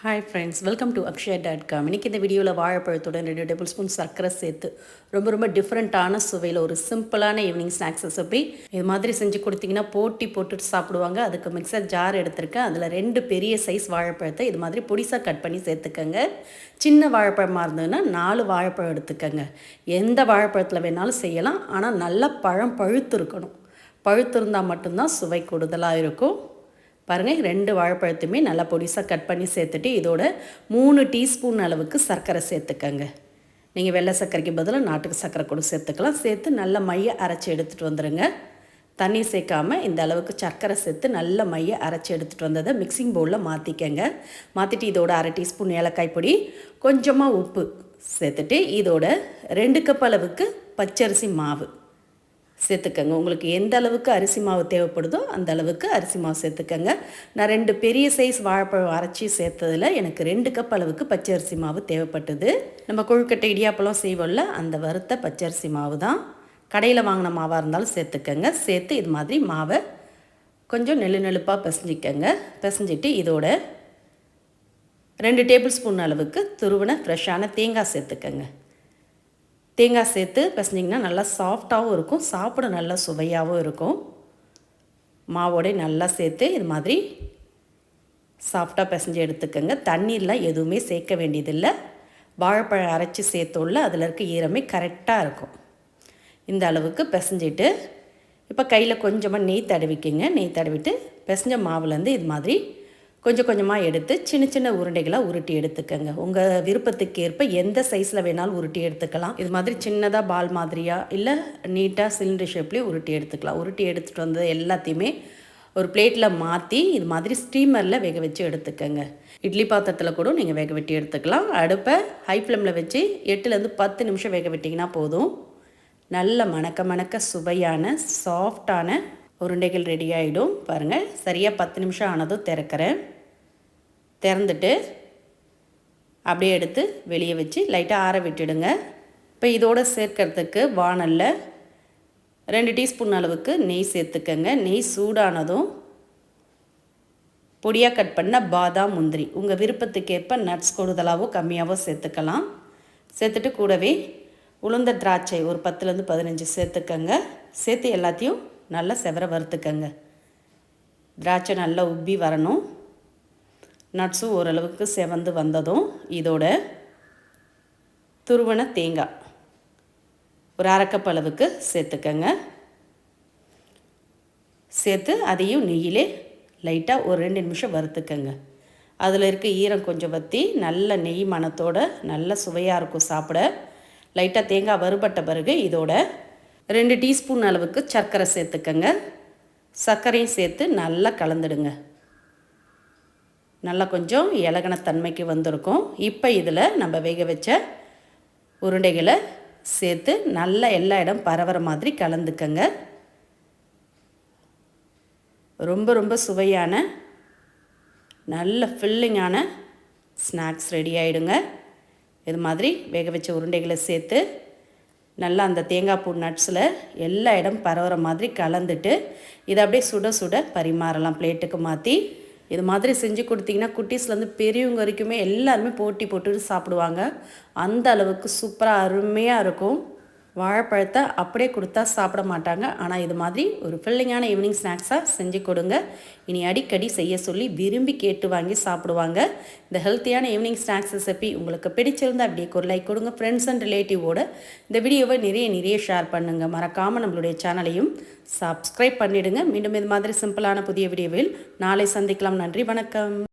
Hi friends welcome to Akshaya dot com இன்றைக்கி இந்த வீடியோவில் வாழைப்பழத்துடன் ரெண்டு டேபிள் ஸ்பூன் சர்க்கரை சேர்த்து ரொம்ப ரொம்ப டிஃப்ரெண்ட்டான சுவையில் ஒரு சிம்பிளான ஈவினிங் ஸ்நாக்ஸ் ரெசிபி இது மாதிரி செஞ்சு கொடுத்தீங்கன்னா போட்டி போட்டுட்டு சாப்பிடுவாங்க. அதுக்கு மிக்சர் ஜார் எடுத்திருக்கேன். அதில் ரெண்டு பெரிய சைஸ் வாழைப்பழத்தை இது மாதிரி பொடிசாக கட் பண்ணி சேர்த்துக்கங்க. சின்ன வாழைப்பழமாக இருந்ததுன்னா நாலு வாழைப்பழம் எடுத்துக்கங்க. எந்த வாழைப்பழத்தில் வேணாலும் செய்யலாம். ஆனால் நல்லா பழம் பழுத்து இருக்கணும். பழுத்து இருந்தால் மட்டும்தான் சுவை கூடுதலாக இருக்கும். பாருங்கள் ரெண்டு வாழைப்பழத்தையுமே நல்லா பொடிசாக கட் பண்ணி சேர்த்துட்டு இதோட மூணு டீஸ்பூன் அளவுக்கு சர்க்கரை சேர்த்துக்கங்க. நீங்கள் வெள்ளை சர்க்கரைக்கு பதிலாக நாட்டுக்கு சர்க்கரை கூட சேர்த்துக்கலாம். சேர்த்து நல்ல மைய அரைச்சி எடுத்துகிட்டு வந்துடுங்க தண்ணி சேர்க்காமல் இந்த அளவுக்கு சர்க்கரை சேர்த்து நல்ல மைய அரைச்சி எடுத்துகிட்டு வந்ததை மிக்சிங் பவுலில் மாற்றிக்கங்க மாற்றிட்டு இதோட அரை டீஸ்பூன் ஏலக்காய் பொடி கொஞ்சமாக உப்பு சேர்த்துட்டு இதோட ரெண்டு கப் அளவுக்கு பச்சரிசி மாவு. சேர்த்துக்கங்க. உங்களுக்கு எந்த அளவுக்கு அரிசி மாவு தேவைப்படுதோ அந்த அளவுக்கு அரிசி மாவு சேர்த்துக்கங்க. நான் ரெண்டு பெரிய சைஸ் வாழைப்பழம் அரைச்சி சேர்த்ததில் எனக்கு ரெண்டு கப் அளவுக்கு பச்சை அரிசி மாவு தேவைப்பட்டது. நம்ம கொழுக்கட்டை இடியாப்பழம் செய்வோம்ல அந்த வறுத்த பச்சரிசி மாவு தான். கடையில் வாங்கின மாவாக இருந்தாலும் சேர்த்துக்கங்க. சேர்த்து இது மாதிரி மாவை கொஞ்சம் நெல்லு நெழுப்பாக பிசைஞ்சிக்கங்க. பிசைஞ்சிட்டு இதோட ரெண்டு டேபிள் ஸ்பூன் அளவுக்கு துருவின ஃப்ரெஷ்ஷான தேங்காய் சேர்த்துக்கங்க. தேங்காய் சேர்த்து பிசைஞ்சிங்கன்னா நல்லா சாஃப்டாகவும் இருக்கும். சாப்பிட நல்லா சுவையாகவும் இருக்கும். மாவோடய நல்லா சேர்த்து இது மாதிரி சாஃப்டாக பிசைஞ்சு எடுத்துக்கோங்க. தண்ணீர்லாம் எதுவுமே சேர்க்க வேண்டியதில்லை. வாழைப்பழம் அரைச்சி சேர்த்தோல்ல அதில் இருக்க ஈரமே கரெக்டாக இருக்கும். இந்த அளவுக்கு பிசைஞ்சிட்டு இப்போ கையில் கொஞ்சமாக நெய் தடவிக்கிங்க. நெய் தடவிட்டு பிசைஞ்ச மாவுலேருந்து இது மாதிரி கொஞ்சம் கொஞ்சமாக எடுத்து சின்ன சின்ன உருண்டைகளாக உருட்டி எடுத்துக்கோங்க. உங்கள் விருப்பத்துக்கு ஏற்ப எந்த சைஸில் வேணாலும் உருட்டி எடுத்துக்கலாம். இது மாதிரி சின்னதாக பால் மாதிரியாக இல்லை நீட்டாக சிலிண்டர் ஷேப்லேயும் உருட்டி எடுத்துக்கலாம். உருட்டி எடுத்துகிட்டு வந்தது எல்லாத்தையுமே ஒரு பிளேட்டில் மாற்றி இது மாதிரி ஸ்டீமரில் வேக வச்சு எடுத்துக்கோங்க. இட்லி பாத்திரத்தில் கூட நீங்கள் வேக வெட்டி எடுத்துக்கலாம். அடுப்பை ஹை ஃப்ளேமில் வச்சு எட்டுலேருந்து பத்து நிமிஷம் வேக விட்டிங்கன்னா போதும். நல்ல மணக்க மணக்க சுவையான சாஃப்டான உருண்டைகள் ரெடி ஆகிடும் பாருங்கள் சரியாக பத்து நிமிஷம் ஆனதும் திறக்கிறேன். திறந்துட்டு அப்படியே எடுத்து வெளியே வச்சு லைட்டாக ஆற விட்டுடுங்க. இப்போ இதோடு சேர்க்கறதுக்கு வானலில் ரெண்டு டீஸ்பூன் அளவுக்கு நெய் சேர்த்துக்கங்க. நெய் சூடானதும் பொடியாக கட் பண்ண பாதாம் முந்திரி. உங்கள் விருப்பத்துக்கேற்ப நட்ஸ் கூடுதலாகவோ கம்மியாகவோ சேர்த்துக்கலாம். சேர்த்துட்டு கூடவே உளுந்த திராட்சை ஒரு பத்துலேருந்து பதினஞ்சு சேர்த்துக்கங்க. சேர்த்து எல்லாத்தையும் நல்லா செவர வறுத்துக்கங்க. திராட்சை நல்லா உப்பி வரணும். நட்ஸும் ஓரளவுக்கு செவந்து வந்ததும் இதோட துருவன தேங்காய் ஒரு அரைக்கப் அளவுக்கு சேர்த்துக்கங்க. சேர்த்து அதையும் நெய்யிலே லைட்டாக ஒரு ரெண்டு நிமிஷம் வறுத்துக்கங்க. அதில் இருக்க ஈரம் கொஞ்சம் வற்றி நல்ல நெய் மணத்தோட நல்ல சுவையாக இருக்கும் சாப்பிட. லைட்டாக தேங்காய் வறுபட்ட பிறகு இதோட ரெண்டு டீஸ்பூன் அளவுக்கு சர்க்கரை சேர்த்துக்கங்க. சர்க்கரையும் சேர்த்து நல்லா கலந்துடுங்க. நல்லா கொஞ்சம் இலகன தன்மைக்கு வந்திருக்கும். இப்போ இதில் நம்ம வேக வச்ச உருண்டைகளை சேர்த்து நல்லா எல்லா இடம் பரவுற மாதிரி கலந்துக்கங்க. ரொம்ப ரொம்ப சுவையான நல்ல ஃபில்லிங்கான ஸ்நாக்ஸ் ரெடி ஆகிடுங்க இது மாதிரி வேக வச்ச உருண்டைகளை சேர்த்து நல்லா அந்த தேங்காய் பூ நட்ஸில் எல்லா இடம் பரவுற மாதிரி கலந்துட்டு இதை அப்படியே சுட சுட பரிமாறலாம். பிளேட்டுக்கு மாற்றி இது மாதிரி செஞ்சு கொடுத்தீங்கன்னா குட்டீஸ்லேருந்து பெரியவங்க வரைக்குமே எல்லாருமே போட்டி போட்டுட்டு சாப்பிடுவாங்க. அந்த அளவுக்கு சூப்பராக அருமையாக இருக்கும். வாழைப்பழத்தை அப்படியே கொடுத்தா சாப்பிட மாட்டாங்க. ஆனால் இது மாதிரி ஒரு ஃபில்லிங்கான ஈவினிங் ஸ்நாக்ஸாக செஞ்சு கொடுங்க. இனி அடிக்கடி செய்ய சொல்லி விரும்பி கேட்டு வாங்கி சாப்பிடுவாங்க. இந்த ஹெல்த்தியான ஈவினிங் ஸ்நாக்ஸ் ரெசிபி உங்களுக்கு பிடிச்சிருந்தா அப்படியே ஒரு லைக் கொடுங்க. ஃப்ரெண்ட்ஸ் அண்ட் ரிலேட்டிவோட இந்த வீடியோவை நிறைய நிறைய ஷேர் பண்ணுங்கள் மறக்காமல் நம்மளுடைய சேனலையும் சப்ஸ்கிரைப் பண்ணிவிடுங்க மீண்டும் இது மாதிரி சிம்பிளான புதிய வீடியோவில் நாளை சந்திக்கலாம். நன்றி வணக்கம்.